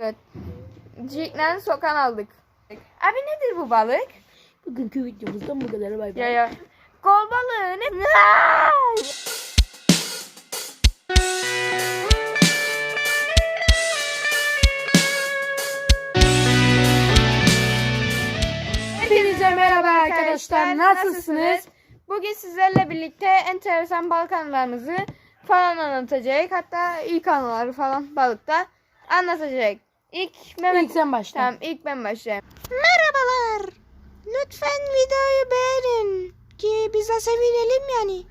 Evet. Ciklen sokan aldık. Abi nedir bu balık? Bugünkü videomuzdan bu kadar bay bay. Ya ya. Kol balığı ne? Hepinize merhaba arkadaşlar. Nasılsınız? Bugün sizlerle birlikte enteresan balık anılarımızı falan anlatacak. Hatta ilk anıları falan balıkta anlatacak. İlk Mehmet İlk sen başla. Tamam ilk ben başlayayım. Merhabalar. Lütfen videoyu beğenin ki biz de sevinelim yani.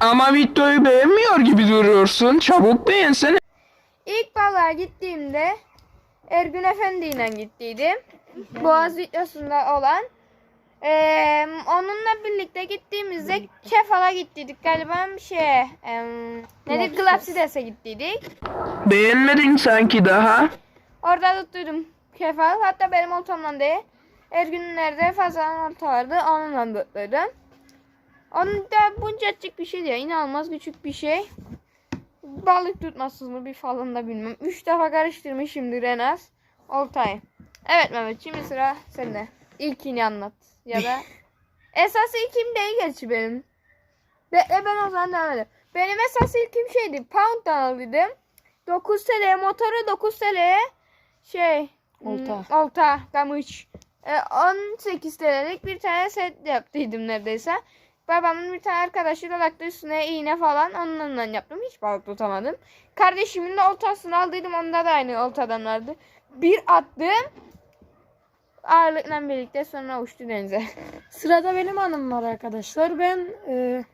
Ama videoyu beğenmiyor gibi duruyorsun. Çabuk beğensene. İlk balığa gittiğimde Ergün Efendi ile gittiydim. Boğaz videosunda olan. Ee, onunla birlikte gittiğimizde Kefal'a gittiydik galiba bir şey. Ee, nedir? Glapsides'e gittiydik. Beğenmedin sanki daha. Orada tuttuydum kefal. Hatta benim oltamdan değil. Ergünlerde fazla olta vardı. Onunla tuttuydum. Onun da buncacık bir şey diyor. İnanılmaz küçük bir şey. Balık tutmasını bir falan da bilmem. Üç defa karıştırmışımdır en az. Oltayı. Evet Mehmet şimdi sıra sende. İlkini anlat. Ya da esas ilkim değil gerçi benim. Bekle ben o zaman devam edeyim. Benim esas ilkim şeydi. Pound'dan aldıydım. 9 TL motoru 9 TL şey Olta. hmm, olta kamış. E, 18 TL'lik bir tane set yaptıydım neredeyse. Babamın bir tane arkadaşı da taktı üstüne iğne falan onunla yaptım. Hiç balık tutamadım. Kardeşimin de oltasını aldıydım. Onda da aynı oltadan vardı. Bir attım. Ağırlıkla birlikte sonra uçtu denize. Sırada benim anım var arkadaşlar. Ben e,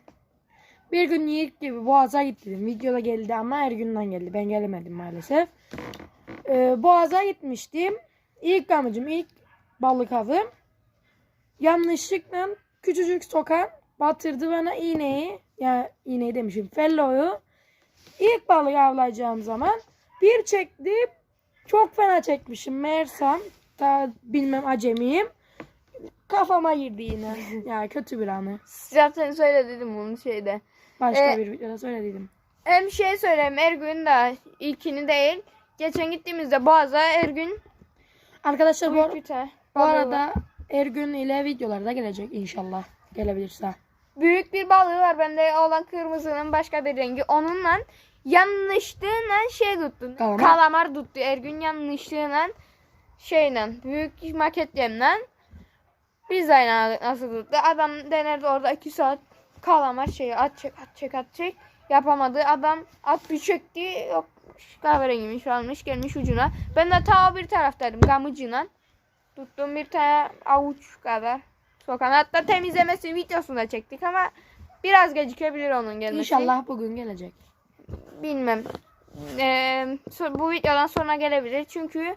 bir gün Yiğit gibi Boğaz'a gittim. Videoda geldi ama her günden geldi. Ben gelemedim maalesef. E, Boğaz'a gitmiştim. İlk amacım, ilk balık avım. Yanlışlıkla küçücük sokan batırdı bana iğneyi. Ya iğneyi demişim. Felloyu. İlk balığı avlayacağım zaman bir çektim. Çok fena çekmişim meğersem. Daha bilmem acemiyim. Kafama girdi yine. ya kötü bir anı. Zaten söyledim bunu şeyde. Başka Ee, bir videoda söyledim. Hem şey söyleyeyim Ergün de ilkini değil. Geçen gittiğimizde Boğaz'a Ergün Arkadaşlar bu, tane bu arada Ergün ile videolar da gelecek inşallah. Gelebilirse. büyük bir balığı var bende olan kırmızının başka bir rengi. Onunla yanlışlığıyla şey tuttu. Kalamar. Kalamar tuttu. Ergün yanlışlığıyla şeyle büyük maket yemle biz aynı aldık nasıl tuttu. Adam denerdi orada 2 saat kalamar şeyi at çek at çek at çek yapamadı. Adam at bir çekti yok kahverengiymiş almış gelmiş ucuna. Ben de ta bir taraftaydım gamıcıyla. Tuttum bir tane avuç kadar sokan. Hatta temizlemesi videosunu da çektik ama biraz gecikebilir onun gelmesi. İnşallah bugün gelecek. Bilmem. Ee, bu videodan sonra gelebilir. Çünkü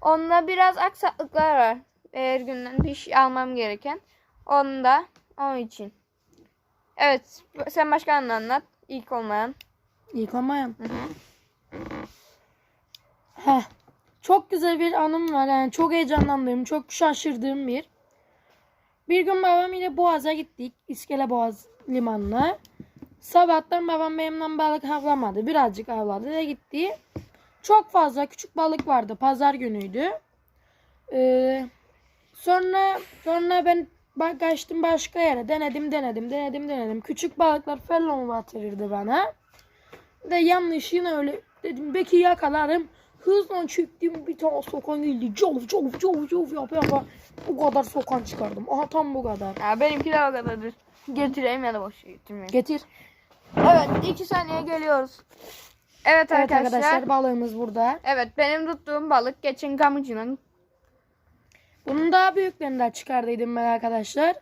onda biraz aksaklıklar var. Eğer günden bir şey almam gereken. Onda onun için. Evet. Sen başka anlat. İlk olmayan. İlk olmayan. Heh. Çok güzel bir anım var. Yani çok heyecanlandığım, çok şaşırdığım bir. Bir gün babam ile Boğaz'a gittik. İskele Boğaz limanına. Sabahtan babam benimle balık avlamadı. Birazcık avladı ve gitti. Çok fazla küçük balık vardı. Pazar günüydü. Ee, sonra sonra ben bak kaçtım başka yere. Denedim denedim denedim denedim. Küçük balıklar fellon batırırdı bana. De yanlışına öyle dedim belki yakalarım. Hızla çektim bir tane sokan geldi. Cov cov cov cov yapa yapa. Bu kadar sokan çıkardım. Aha tam bu kadar. Ya benimki de o kadardır. Getireyim ya da boş getirmeyeyim. Getir. Evet. iki saniye geliyoruz. Evet, Evet arkadaşlar. arkadaşlar balığımız burada. Evet benim tuttuğum balık geçen gamıcının. Bunun daha büyüklerini de çıkardıydım ben arkadaşlar.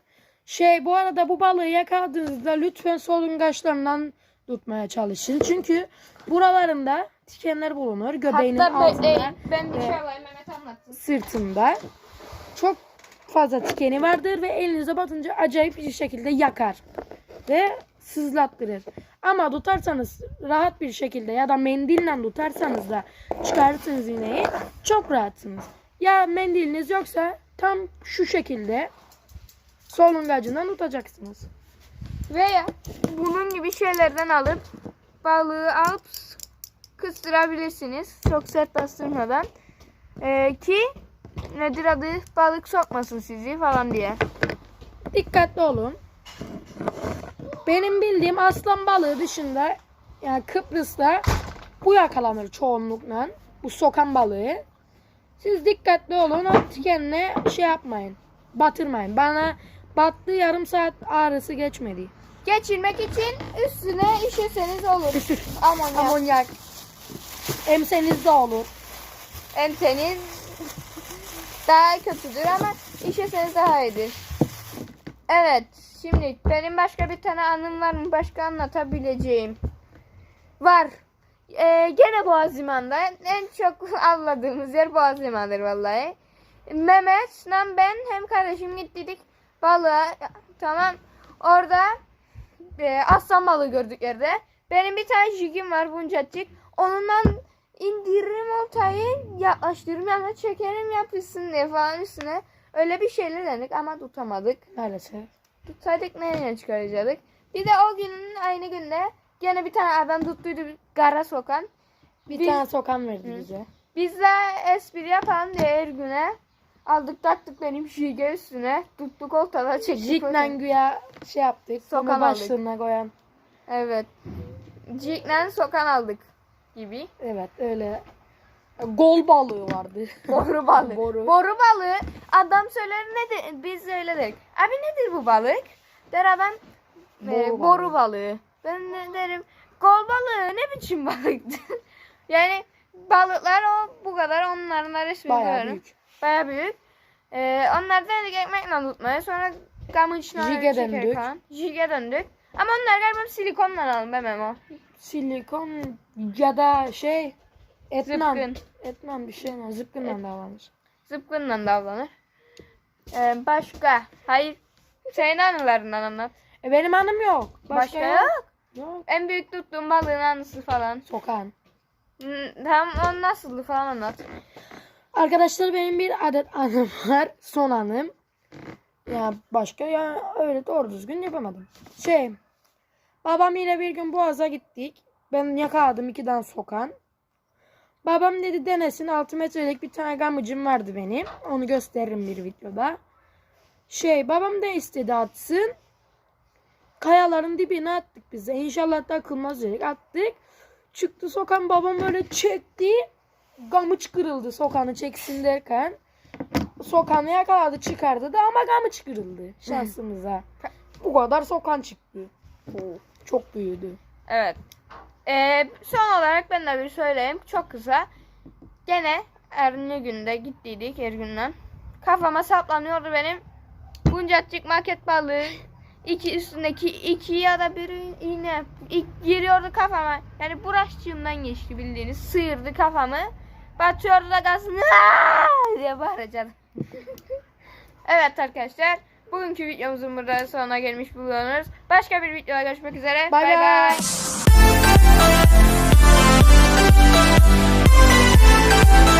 Şey bu arada bu balığı yakaladığınızda lütfen solungaçlarından tutmaya çalışın. Çünkü buralarında tikenler bulunur. Göbeğinin Hatta altında, bekleyin. Ben bir şey alayım Mehmet anlatsın. sırtında. Çok fazla tikeni vardır ve elinize batınca acayip bir şekilde yakar. Ve sızlattırır. Ama tutarsanız rahat bir şekilde ya da mendille tutarsanız da çıkarırsınız iğneyi çok rahatsınız. Ya mendiliniz yoksa tam şu şekilde solungacından tutacaksınız. Veya bunun gibi şeylerden alıp balığı alıp kıstırabilirsiniz. Çok sert bastırmadan. Ee, ki nedir adı balık sokmasın sizi falan diye. Dikkatli olun. Benim bildiğim aslan balığı dışında yani Kıbrıs'ta bu yakalanır çoğunlukla. Bu sokan balığı. Siz dikkatli olun. O kendine şey yapmayın. Batırmayın. Bana battığı yarım saat ağrısı geçmedi. Geçirmek için üstüne işeseniz olur. Amonyak. Amonyak. Emseniz de olur. Enseniz daha kötüdür ama işeseniz daha iyidir. Evet. Şimdi benim başka bir tane anım var mı? Başka anlatabileceğim. Var. Ee, gene Boğaz Limanı'nda en çok avladığımız yer Boğaz Limanı'dır vallahi. Mehmet, lan ben hem kardeşim gittik balığa. Tamam. Orada e, aslan balığı gördük yerde. Benim bir tane jigim var buncacık. Onunla indiririm oltayı yaklaştırırım yanına çekerim yapışsın diye falan üstüne. Öyle bir şeyler denedik ama tutamadık. Maalesef. Tutsaydık nereye çıkaracaktık. Bir de o günün aynı günde gene bir tane adam tuttuydu bir gara sokan. Bir Biz- tane sokan verdi bize. Biz de espri yapalım diye her güne aldık taktık benim şige üstüne tuttuk oltada çektik. Jik'le güya şey yaptık. Sokan Sokan aldık. başlığına koyan. Evet. Jig'le sokan aldık gibi. Evet öyle. Gol balığı vardı. Boru balığı. Boru. Boru balığı. Adam söyler ne de biz söyledik. Abi nedir bu balık? Der adam e, Boru boru, balığı. balığı. Ben de derim gol balığı ne biçim balıktır? yani balıklar o bu kadar onların da resmini Bayağı koyarım. büyük. Baya büyük. Ee, onlar denedik ekmekle tutmaya. Sonra gamışla Jige şeker döndük. Jige döndük. Ama onlar galiba silikonla aldım be Memo. Silikon ya da şey etmem. Zıpkın. Etmem bir şey mi? Zıpkından davranır. Zıpkınla davranır. Ee, başka? Hayır. Senin anılarından anlat. E benim anım yok. Başka, yok. Yok. En büyük tuttuğun balığın anısı falan. Sokan. Hmm, Tam o nasıldı falan anlat. Arkadaşlar benim bir adet anım var. Son anım. Ya başka ya öyle doğru düzgün yapamadım. Şey. Babam ile bir gün Boğaz'a gittik. Ben yakaladım iki tane sokan. Babam dedi denesin 6 metrelik bir tane gamıcım vardı benim. Onu gösteririm bir videoda. Şey babam da istedi atsın. Kayaların dibine attık biz de. İnşallah takılmaz dedik. Attık. Çıktı sokan babam böyle çekti. Gamıç kırıldı sokanı çeksin derken. Sokanı yakaladı çıkardı da ama gamıç kırıldı şansımıza. Bu kadar sokan çıktı. Çok büyüdü. Evet. Ee, son olarak ben de bir söyleyeyim. Çok kısa. Gene Erni günde gittiydik Ergün'den. Kafama saplanıyordu benim. Buncacık market balığı. iki üstündeki iki ya da bir iğne ilk giriyordu kafama. Yani buraşçığımdan geçti bildiğiniz. Sıyırdı kafamı. Batıyordu da gazını diye bağıracağım. evet arkadaşlar. Bugünkü videomuzun burada sonuna gelmiş bulunuyoruz. Başka bir videoda görüşmek üzere. Bay Bay bay. bay.